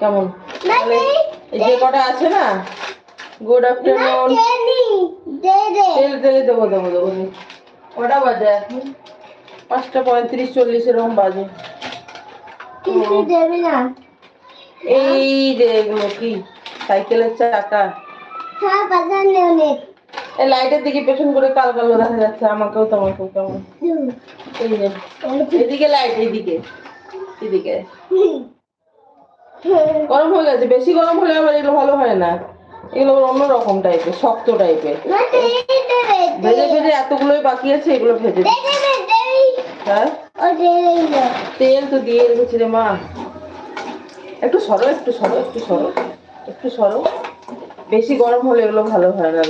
কেমন? এই যে কটা আছে না? গুড আফটারনুন তেল তেলে দেবো দেবো দেবো কটা বাজে? এখন পাঁচটা পঁয়ত্রিশ চল্লিশ এরকম বাজে। এই যে এগুলো কি? সাইকেলের চাকা। এই লাইটের দিকে পেছন করে কাল কালো দেখা যাচ্ছে আমাকেও তোমাকেও কেমন। এই যে এদিকে লাইট এইদিকে এদিকে। গরম হয়ে গেছে বেশি গরম হলে আবার এগুলো ভালো হয় না। এগুলো অন্যরকম টাইপের শক্ত টাইপের ভেজে ভেজে এতগুলোই বাকি আছে এগুলো ভেজে হ্যাঁ? তেল তো দিয়ে রেখেছি রে মা। একটু সরো একটু সরো একটু সরো একটু সরো। বেশি গরম হলে এগুলো ভালো হয় না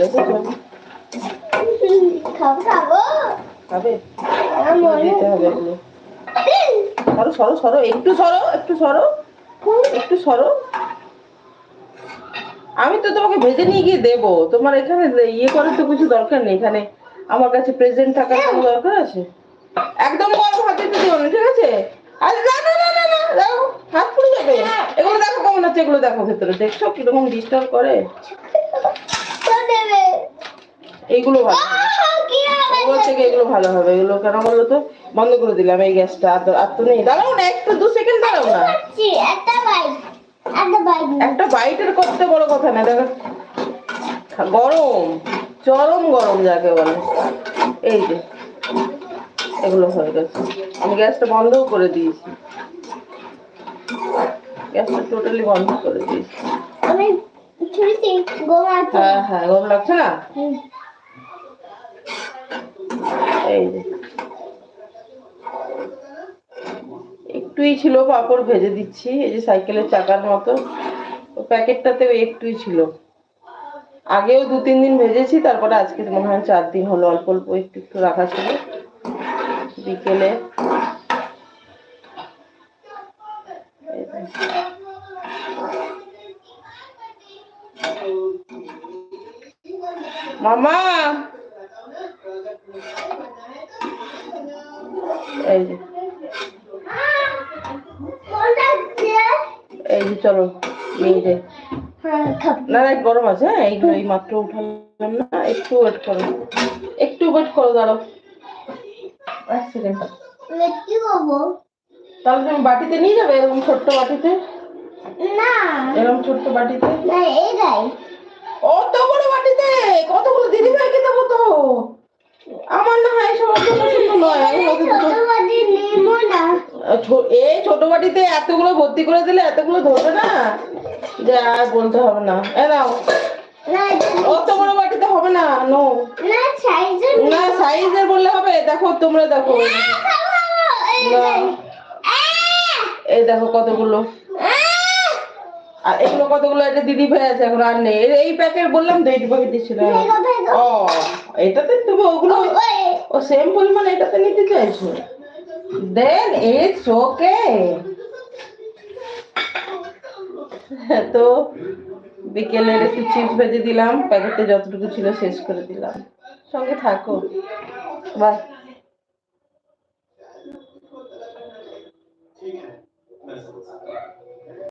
খাবে দিতে হবে এগুলো। সরো সরো সরো একটু সরো একটু সরো। একটু সরো। আমি তো তোমাকে ভেজে নিয়ে গিয়ে দেবো। তোমার এখানে ইয়ে করার তো কিছু দরকার নেই। এখানে আমার কাছে প্রেজেন্ট থাকার কোনো দরকার আছে? একদম গরম হাতে দিতে দিও ঠিক আছে? দেখো হাত পুড়ে যাবে। এগুলো দেখো কেমন আছে এগুলো দেখো ভেতরে। দেখছ কীরকম ডিস্টার্ব করে? তো এইগুলো ভালো এগুলো থেকে এগুলো ভালো হবে। এগুলো কেন বলল তো? বন্ধ করে দিলাম এই গ্যাসটা আর তো- আর তো নেই। দাঁড়াও না একটু দু সেকেন্ড দাঁড়াও না। খাচ্ছি একটা বাইটের করতে বড় কথা না দেখো। গরম চরম গরম যাকে বলে। এই যে এগুলো হয়ে গেছে। আমি গ্যাসটা বন্ধও করে দিয়েছি। গ্যাসটা টোটালি বন্ধ করে দিয়েছি। আমি হ্যাঁ হ্যাঁ গরম লাগছে না? একটুই ছিল পাপড় ভেজে দিচ্ছি, এই যে সাইকেলের চাকার মতো। প্যাকেটটাতেও একটুই ছিল। আগেও দু, তিন দিন ভেজেছি, তারপরে আজকে মনে হয় চার দিন হলো, অল্প অল্প একটু একটু রাখা ছিল। বিকেলে। মামা! এই যে। এই যে চলো হ্যাঁ না না গরম আছে হ্যাঁ এই এই মাত্র উঠালাম না একটু ওয়েট করো। একটু ওয়েট করো দাঁড়াও। এক সেকেন্ড তাহলে তুমি বাটিতে নিয়ে যাবে এরকম ছোট্ট বাটিতে? না এরকম ছোট্ট বাটিতে? না এইটাই অত বড় বাটিতে! কতগুলো দিদি ভাইকে দেবো তো আমার না হয় সব অত পছন্দ নয় আমি ওকে ছোট দুটো- বাটি নেব না ছো- এই ছোট বাটিতে এতগুলো ভর্তি করে দিলে এতগুলো ধরবে না? যে আর বলতে হবে না। এ নাও। না অত বড় বাটিতে হবে না নো না সাইজের বললে হবে। দেখো তোমরা এই! এই দেখো কতগুলো। আর এগুলো কতগুলো? এটা দিদি ভাই আছে এখন আর নেই। এই- এই প্যাকেট বললাম তো এইটি প্যাকেট। ও এটাতে তুমি ওগুলো ও সেম পরিমাণ এটাতে নিতে চাইছো? দেন ইটস ওকে তো বিকেলের একটু চিপস ভেজে দিলাম, প্যাকেটে যতটুকু ছিল শেষ করে দিলাম। সঙ্গে থাকো। বাই